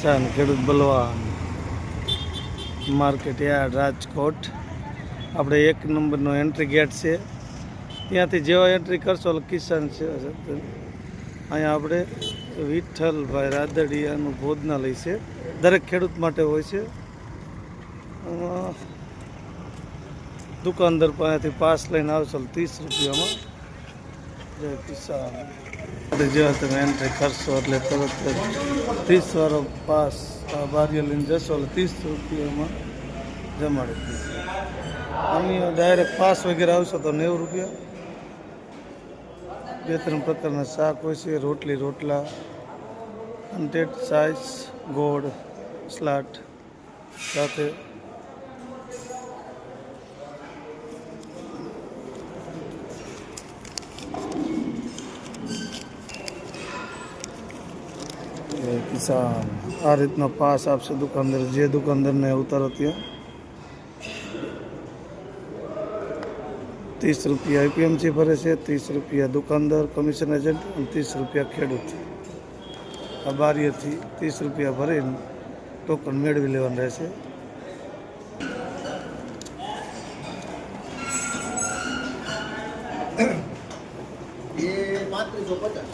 કિસાન ખેડૂત Balwan. Market yard, Rajkot. આપણે એક નંબરનો એન્ટ્રી ગેટ છે. ત્યાંથી જેવા એન્ટ્રી કરશો એટલે કિસાન છે. અહીંયા આપણે વિઠ્ઠલભાઈ રાદડિયાનું ભોજનાલય છે. દરેક ખેડૂત માટે હોય છે. દુકાનદાર પાસેથી પાસ લઈને આવશો ત્રીસ રૂપિયામાં. કિસાન એટલે જેવા તમે એન્ટ્રી કરશો એટલે તરત જ ત્રીસ વાળો પાસ બારીઓ લઈને જશો એટલે ત્રીસ રૂપિયામાં જમાડી અમે ડાયરેક્ટ પાસ વગેરે આવશો તો નેવું રૂપિયા. બે ત્રણ પ્રકારના શાક હોય છે, રોટલી, રોટલા અનટેડ સાઈઝ ગોળ સ્લાટ સાથે એ કિસાન આ રીતનો પાસ આપશે દુકાનદાર, જે દુકાનદારને ઉતારો ત્યાં ત્રીસ રૂપિયા આઈપીએમસી ભરે છે, ત્રીસ રૂપિયા દુકાનદાર, કમિશન એજન્ટ અને ત્રીસ રૂપિયા ખેડૂત. આ બારીએથી ત્રીસ રૂપિયા ભરીને ટોકન મેળવી લેવાનું રહેશે. પાંત્રીસો પચાસ.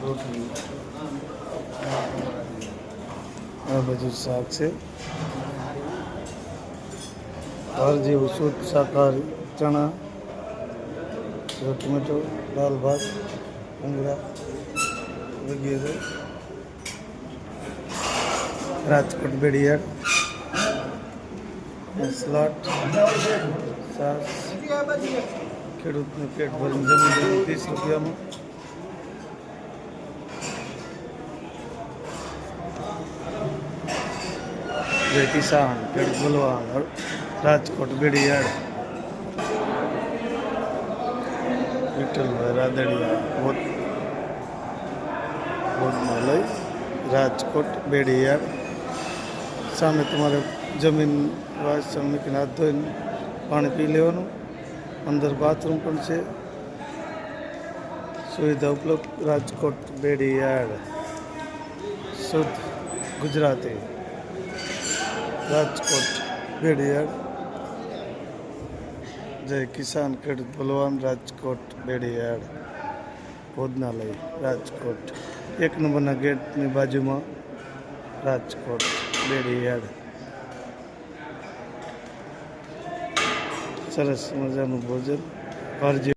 રોટલી આ બધું શાક છે ઘર જેવું શુદ્ધ શાકાહારી ચણા ટમેટો દાલ ભાત ભૂંગળા વગેરે રાજકોટ બેડિયાડ સલાડ છાસ ખેડૂતને પેટ ભરીને જમી લેવું ત્રીસ રૂપિયામાં જય કિસાન, ખેડૂત બલવાન રાજકોટ બેડીયાડ વિઠ્ઠલભાઈ રાદડિયા ભોત લઈ રાજકોટ બેડીયાડ સામે તમારે જમીન, વાસણ મૂકીને હાથ ધોઈને પાણી પી લેવાનું. અંદર બાથરૂમ પણ છે. સુવિધા ઉપલબ્ધ, રાજકોટ બેડીયાડ શુદ્ધ ગુજરાતી, રાજકોટ બેડિયાડ જય કિસાન ખેડૂત ભલવાન, રાજકોટ બેડિયાડ ભોજનાલય, રાજકોટ. એક નંબરના ગેટની બાજુમાં રાજકોટ બેડિયાડ સરસ મજાનું ભોજન. ફરજી